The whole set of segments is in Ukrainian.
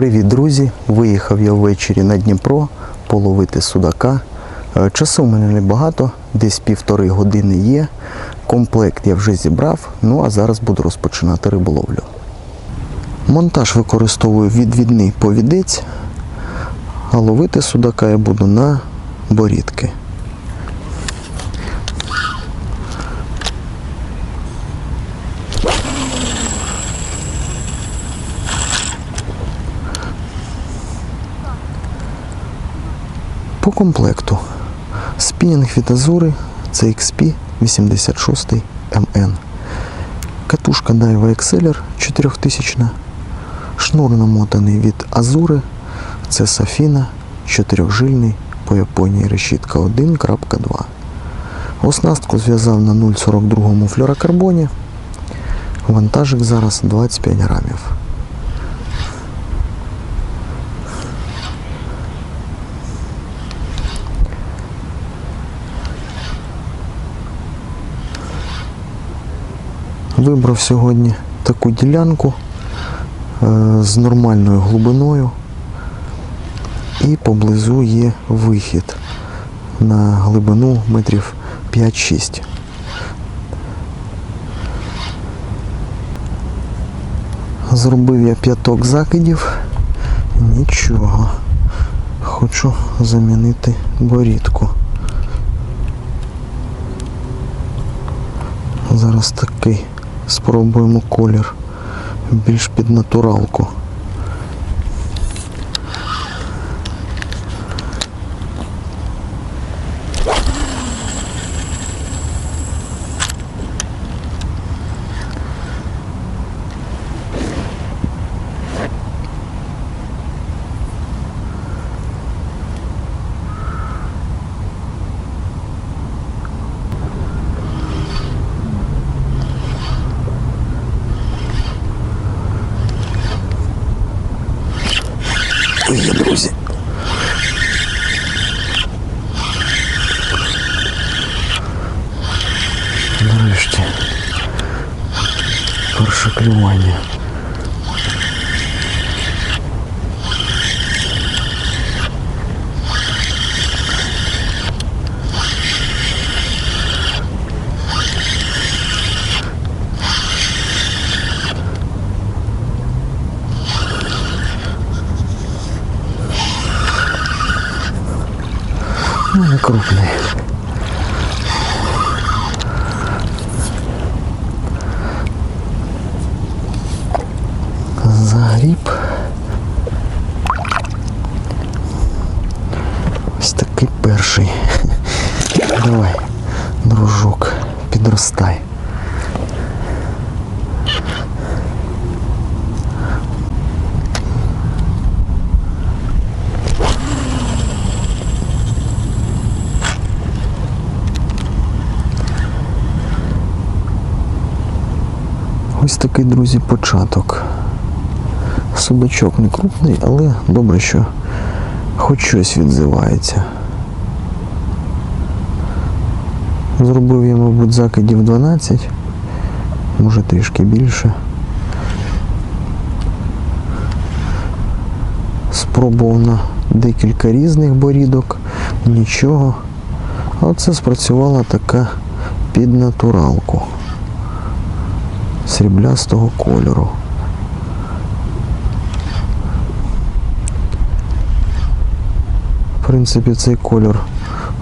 Привіт, друзі! Виїхав я ввечері на Дніпро половити судака. Е, Часу в мене небагато, десь півтори години є. Комплект я вже зібрав, ну а зараз буду розпочинати риболовлю. Монтаж використовую відвідний повідець, а ловити судака я буду на борідки. По комплекту. Спінінг від Азури CXP 86 MN. Катушка Daiwa Exceller 4000. Шнур намотаний від Азури. Це Сафіна 4-жильний по Японії решітка 1.2. Оснастку зв'язав на 0,42 флюрокарбоні. Вантажик зараз 25 грамів. Вибрав сьогодні таку ділянку е, з нормальною глибиною і поблизу є вихід на глибину метрів 5-6. Зробив я п'яток закидів. Нічого. Хочу замінити борідку. Зараз такий. Спробуємо колір. Більш під натуралку. Є, друзі. Нарешті. Перше крупний. Загріб. Ось такий перший. Давай, дружок, підростай. Ось такий, друзі, початок. Судачок не крупний, але добре, що хоч щось відзивається. Зробив я, мабуть, закидів 12, може трішки більше. Спробував на декілька різних борідок, нічого. А оце спрацювала така під натуралку сріблястого кольору. В принципі, цей кольор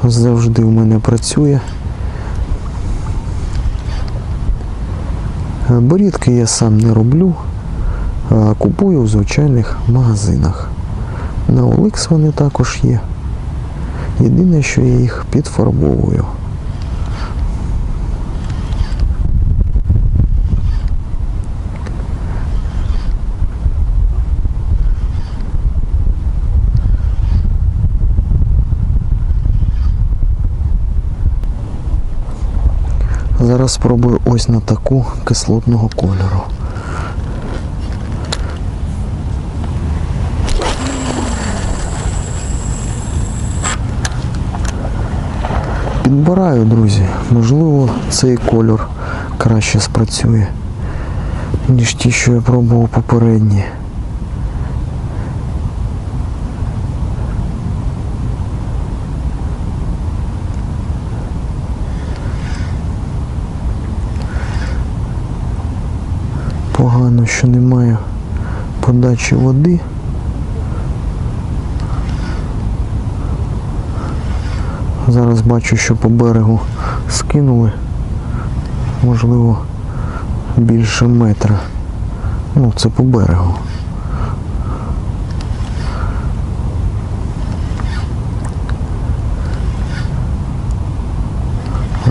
завжди в мене працює. Е, Борідки я сам не роблю, а купую в звичайних магазинах. На OLX вони також є. Єдине, що я їх підфарбовую. Зараз спробую ось на таку кислотного кольору. Підбираю, друзі. Можливо, цей кольор краще спрацює, ніж ті, що я пробував попередні. Що немає подачі води. Зараз бачу, що по берегу скинули, можливо, більше метра. Ну, це по берегу.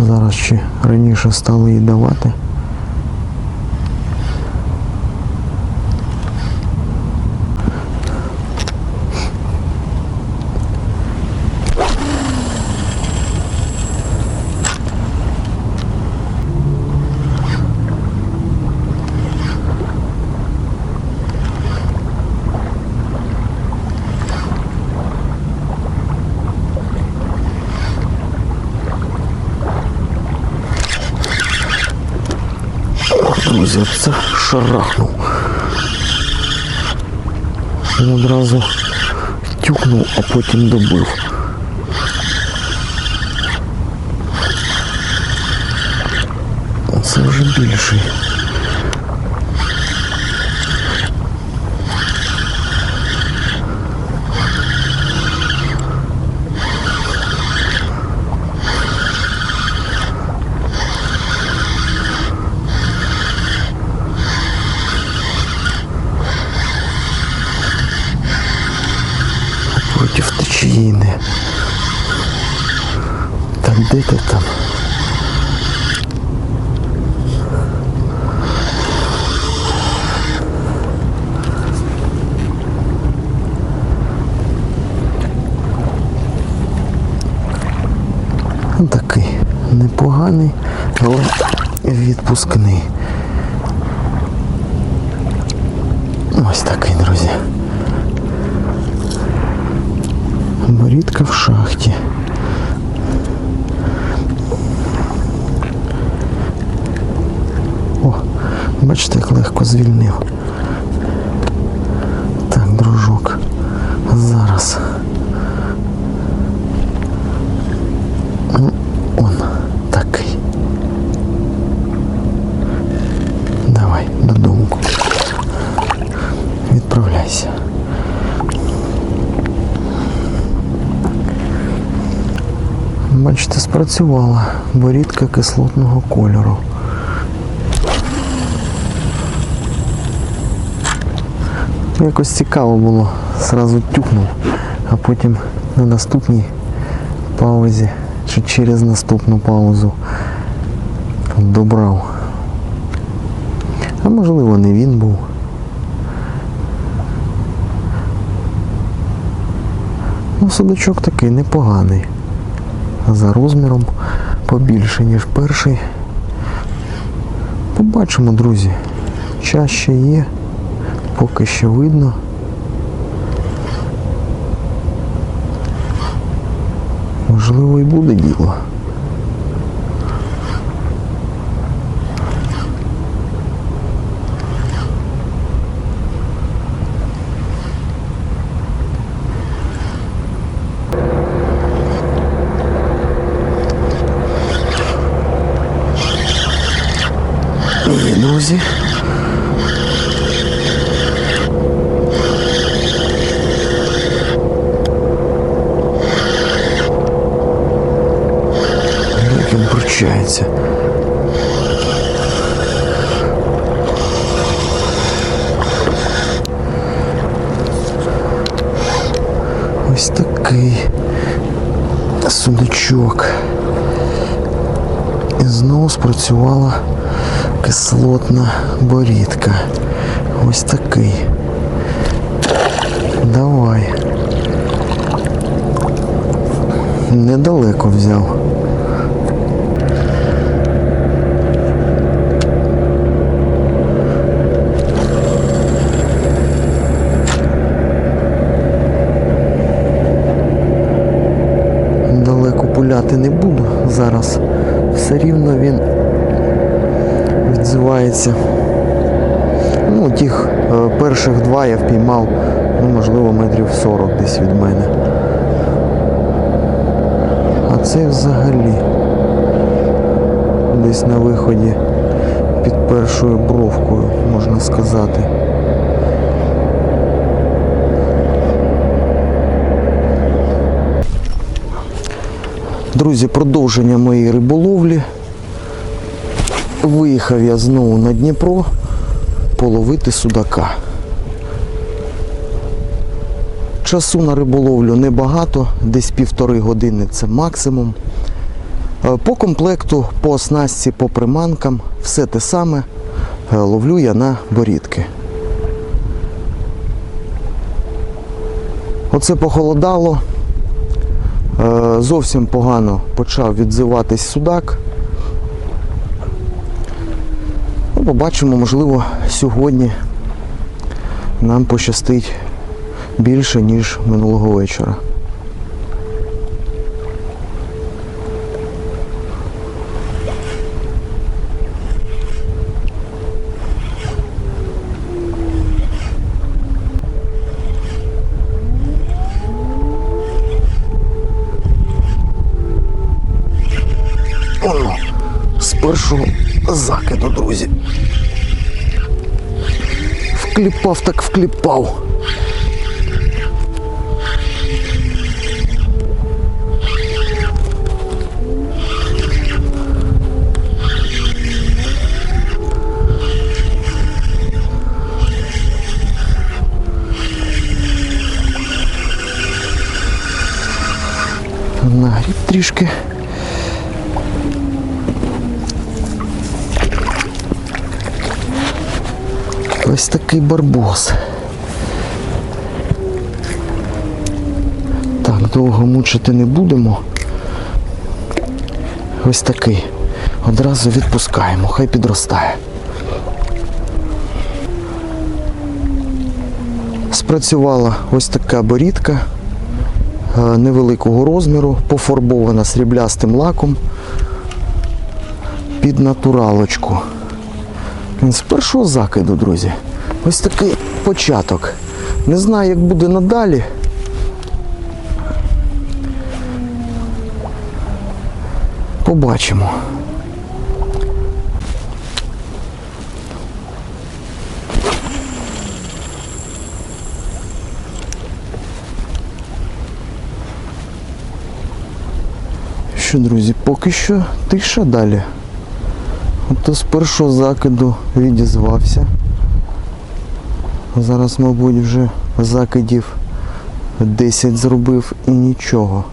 Зараз ще раніше стали їй давати. Друзі, це шарахнув. Він одразу тюкнув, а потім добив. Це вже більший. Де ти там? Такий непоганий, але відпускний. Ось такий, друзі. Борідка в шахті. О, бачите, як легко звільнив. Так, дружок. Зараз. Он такий. Давай, додому. Відправляйся. Бачите, спрацювала борідка кислотного кольору. Якось цікаво було, зразу тюкнув, а потім на наступній паузі чи через наступну паузу добрав. А можливо не він був. Ну, судачок такий непоганий за розміром побільше, ніж перший. Побачимо, друзі. Чаще є, поки що видно. Можливо, і буде діло. Є, друзі. Пручається. Ось такий судачок. І знову спрацювала кислотна борідка. Ось такий. Давай. Недалеко взяв. Далеко пуляти не буду зараз. Все рівно він відзивається. Ну, тих е, перших два я впіймав, ну, можливо, метрів 40 десь від мене. А це взагалі десь на виході під першою бровкою, можна сказати. Друзі, продовження моєї риболовлі. Виїхав я знову на Дніпро половити судака. Часу на риболовлю небагато, десь півтори години це максимум. Е, По комплекту, по оснастці, по приманкам, все те саме е, ловлю я на борідки. Оце похолодало. Е, Зовсім погано почав відзиватись судак. Ну, побачимо, можливо, сьогодні нам пощастить більше, ніж минулого вечора. З першого закиду, друзі. Вкліпав так вкліпав. Трішки. Ось такий барбос. Так, довго мучити не будемо. Ось такий. Одразу відпускаємо, хай підростає. Спрацювала ось така борідка невеликого розміру, пофарбована сріблястим лаком під натуралочку. З першого закиду, друзі. Ось такий початок. Не знаю, як буде надалі. Побачимо. Що, друзі, поки що тиша далі. Ото з першого закиду відізвався. Зараз, мабуть, вже закидів 10 зробив і нічого.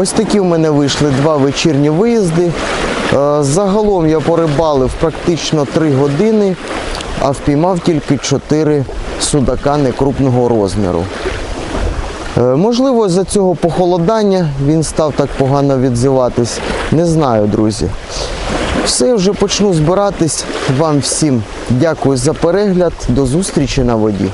Ось такі в мене вийшли два вечірні виїзди. Е, Загалом я порибалив практично 3 години, а впіймав тільки 4 судака некрупного розміру. Е, Можливо, з-за цього похолодання він став так погано відзиватись. Не знаю, друзі. Все, вже почну збиратись. Вам всім дякую за перегляд. До зустрічі на воді.